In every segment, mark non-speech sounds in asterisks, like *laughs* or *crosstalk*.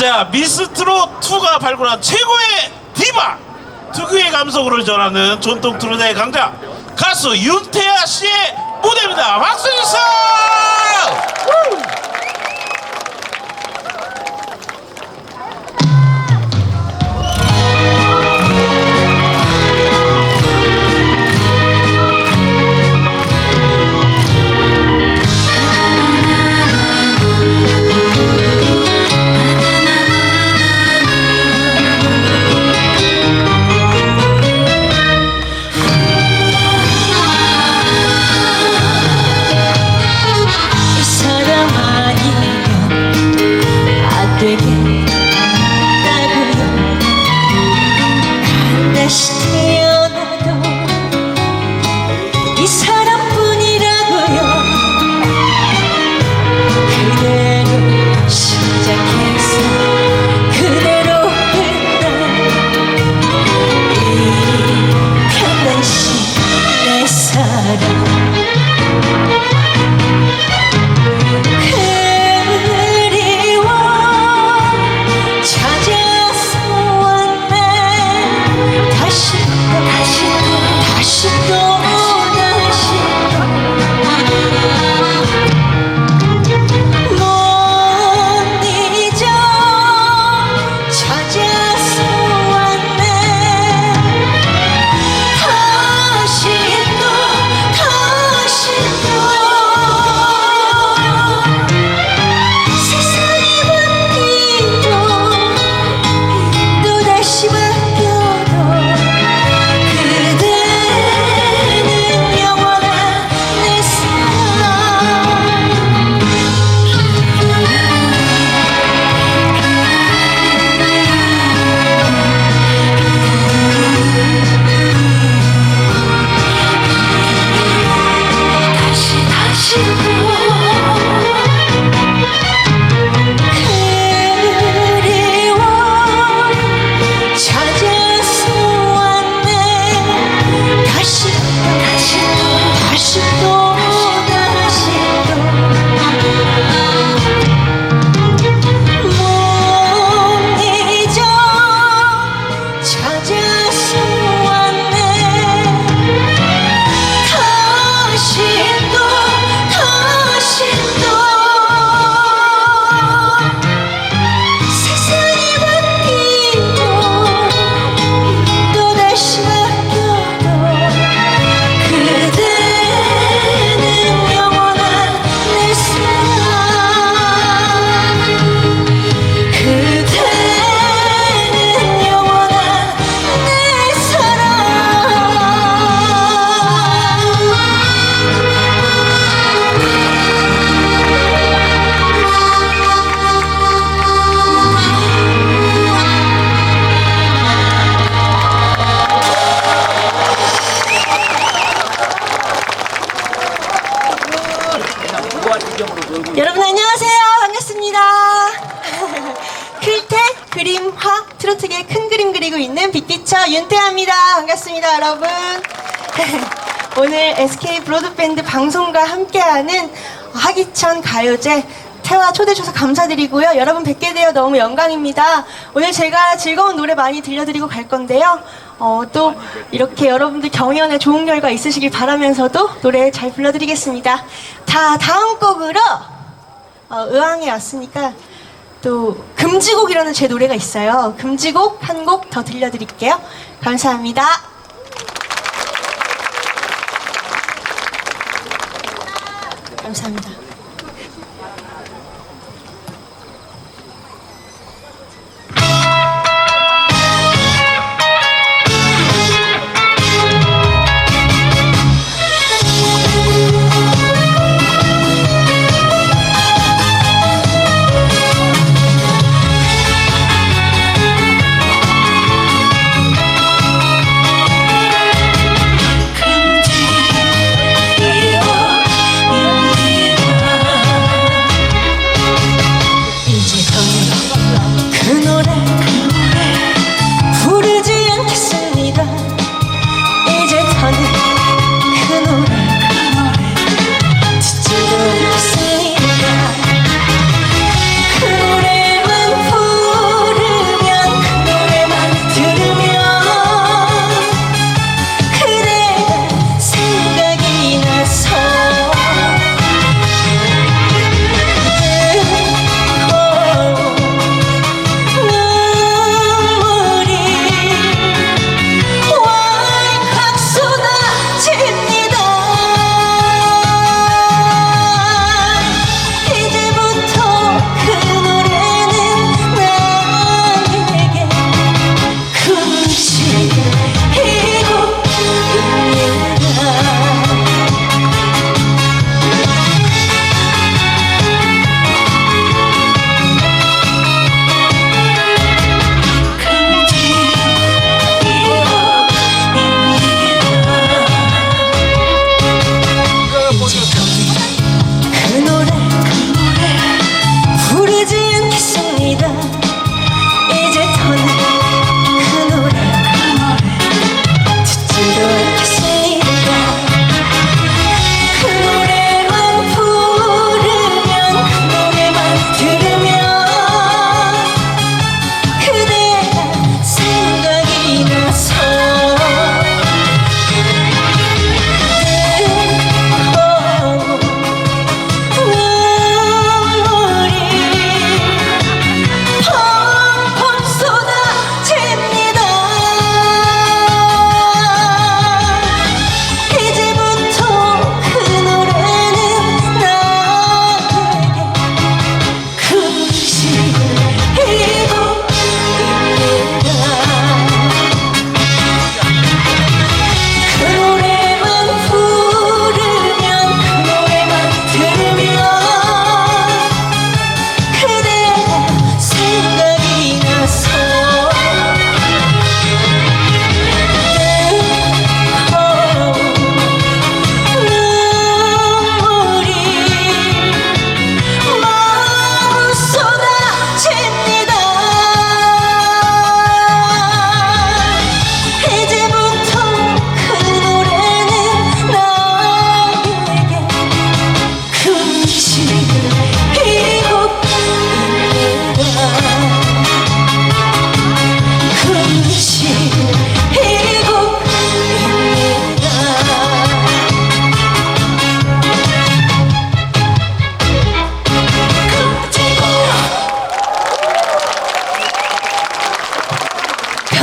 자 미스트롯 2가 발굴한 최고의 디바 특유의 감성으로 전하는 전통 트로트의 강자 가수 윤태아 씨의 무대입니다. 박수 주세요. *laughs* 오늘 SK 브로드밴드 방송과 함께하는 하기천 가요제 태화 초대 주셔서 감사드리고요 여러분 뵙게 되어 너무 영광입니다 오늘 제가 즐거운 노래 많이 들려드리고 갈 건데요 어, 또 이렇게 여러분들 경연에 좋은 결과 있으시길 바라면서도 노래 잘 불러드리겠습니다 자 다음 곡으로 어, 의왕에 왔으니까 또 금지곡이라는 제 노래가 있어요. 금지곡 한 곡 더 들려드릴게요. 감사합니다. 감사합니다.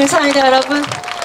감사합니다, 여러분.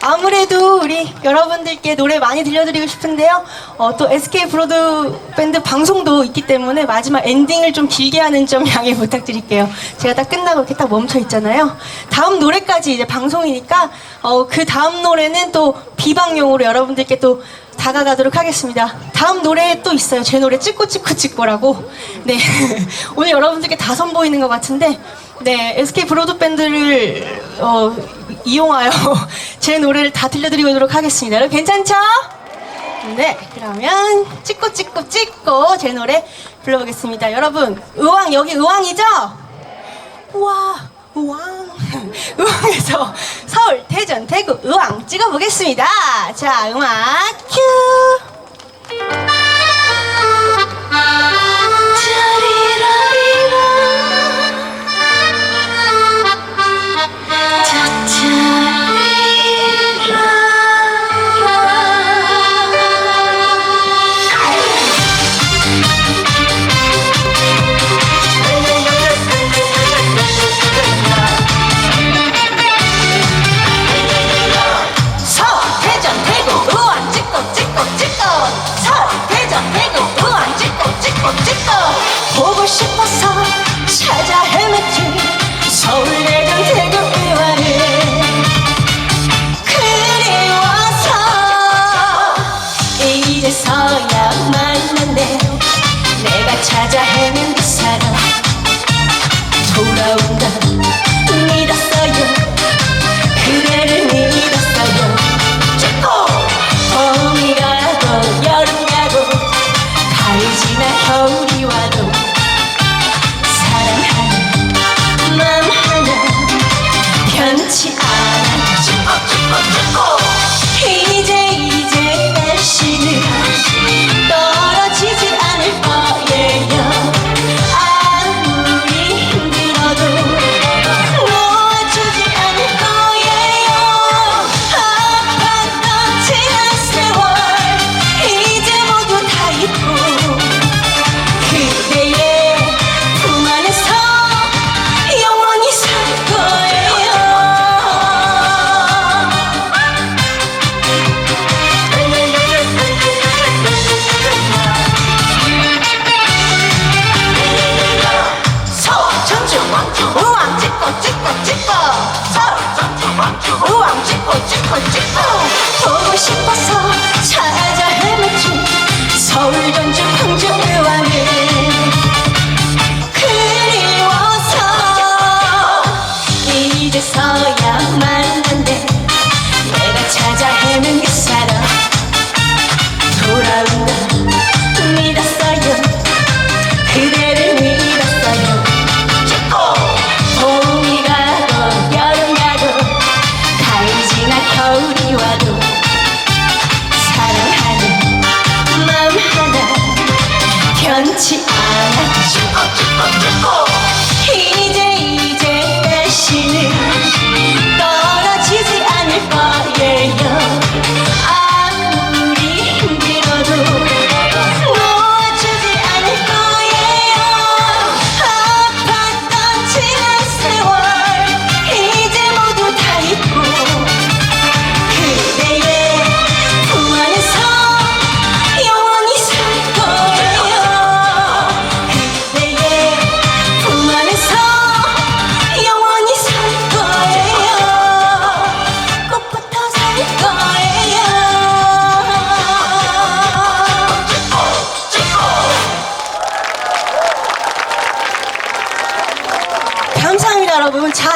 아무래도 우리 여러분들께 노래 많이 들려드리고 싶은데요. 어, 또 SK 브로드 밴드 방송도 있기 때문에 마지막 엔딩을 좀 길게 하는 점 *laughs* 양해 부탁드릴게요. 제가 딱 끝나고 이렇게 딱 멈춰 있잖아요. 다음 노래까지 이제 방송이니까 어, 그 다음 노래는 또 비방용으로 여러분들께 또 다가가도록 하겠습니다. 다음 노래 또 있어요. 제 노래 찍고 찍고 찍고라고. 네. *laughs* 오늘 여러분들께 다 선보이는 것 같은데, 네. SK 브로드 밴드를, 어, 이용하여 *laughs* 제 노래를 다 들려드리도록 하겠습니다. 여러분 괜찮죠? 네. 그러면 찍고 찍고 찍고 제 노래 불러보겠습니다. 여러분, 의왕, 여기 의왕이죠? 우와, 의왕. *laughs* 의왕에서 서울, 대전, 대구, 의왕 찍어보겠습니다. 자, 음악 큐. 서울,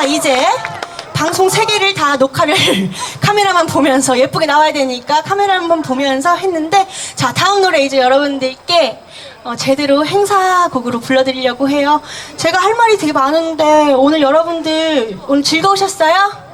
자 이제 방송 세개를 다 녹화를 *laughs* 카메라만 보면서 예쁘게 나와야 되니까 카메라만 보면서 했는데 자 다음 노래 이제 여러분들께 어, 제대로 행사곡으로 불러드리려고 해요 제가 할 말이 되게 많은데 오늘 여러분들 오늘 즐거우셨어요?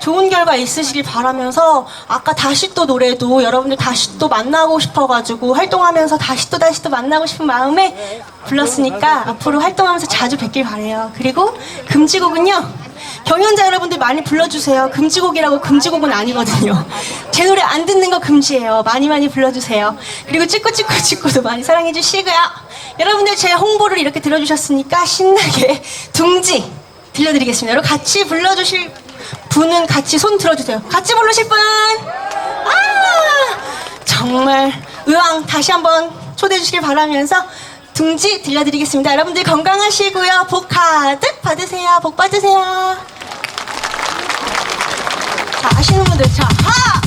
좋은 결과 있으시길 바라면서 아까 다시 또 노래도 여러분들 다시 또 만나고 싶어가지고 활동하면서 다시 또 다시 또 만나고 싶은 마음에 불렀으니까 앞으로 활동하면서 자주 뵙길 바래요. 그리고 금지곡은요. 경연자 여러분들 많이 불러주세요. 금지곡이라고 금지곡은 아니거든요. 제 노래 안 듣는 거 금지예요. 많이 많이 불러주세요. 그리고 찍고도 많이 사랑해 주시고요. 여러분들 제 홍보를 이렇게 들어주셨으니까 신나게 둥지 들려드리겠습니다. 여러분 같이 불러주실 분은 같이 손 들어주세요. 같이 부르실 분! 아! 정말 의왕 다시 한번 초대해 주시길 바라면서 둥지 들려드리겠습니다. 여러분들 건강하시고요. 복 가득 받으세요. 복 받으세요. 자, 아시는 분들, 자, 하!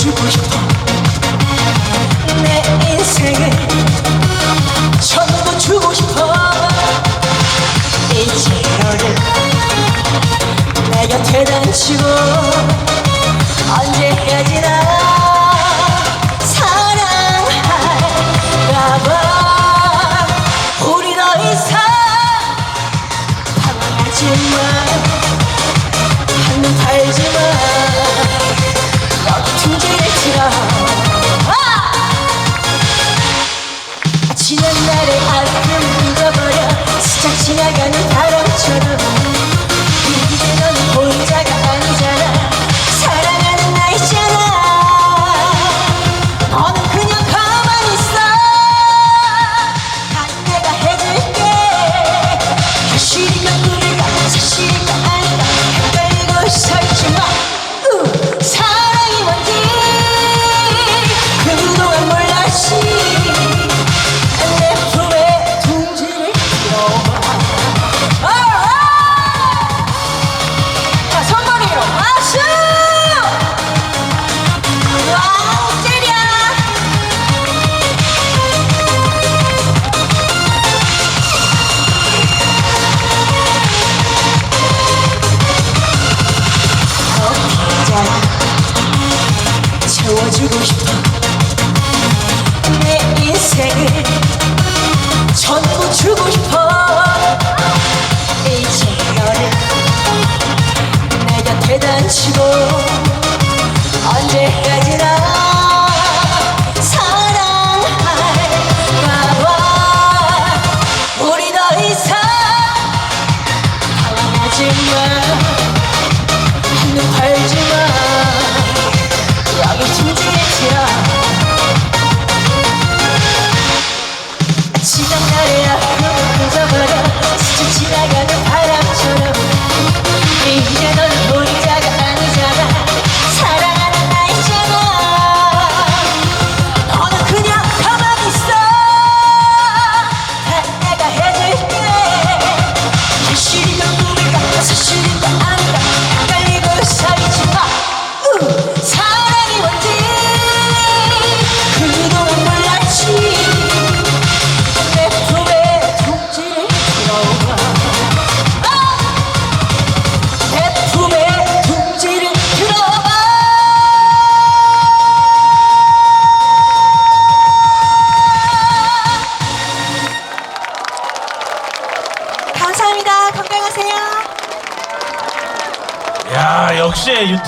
주고 싶어. 내 인생을 전부 주고 싶어. 이제 너를 내 곁에 던지고 언제까지나 Yeah,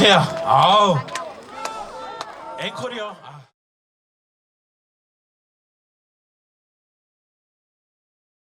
ফাতেহা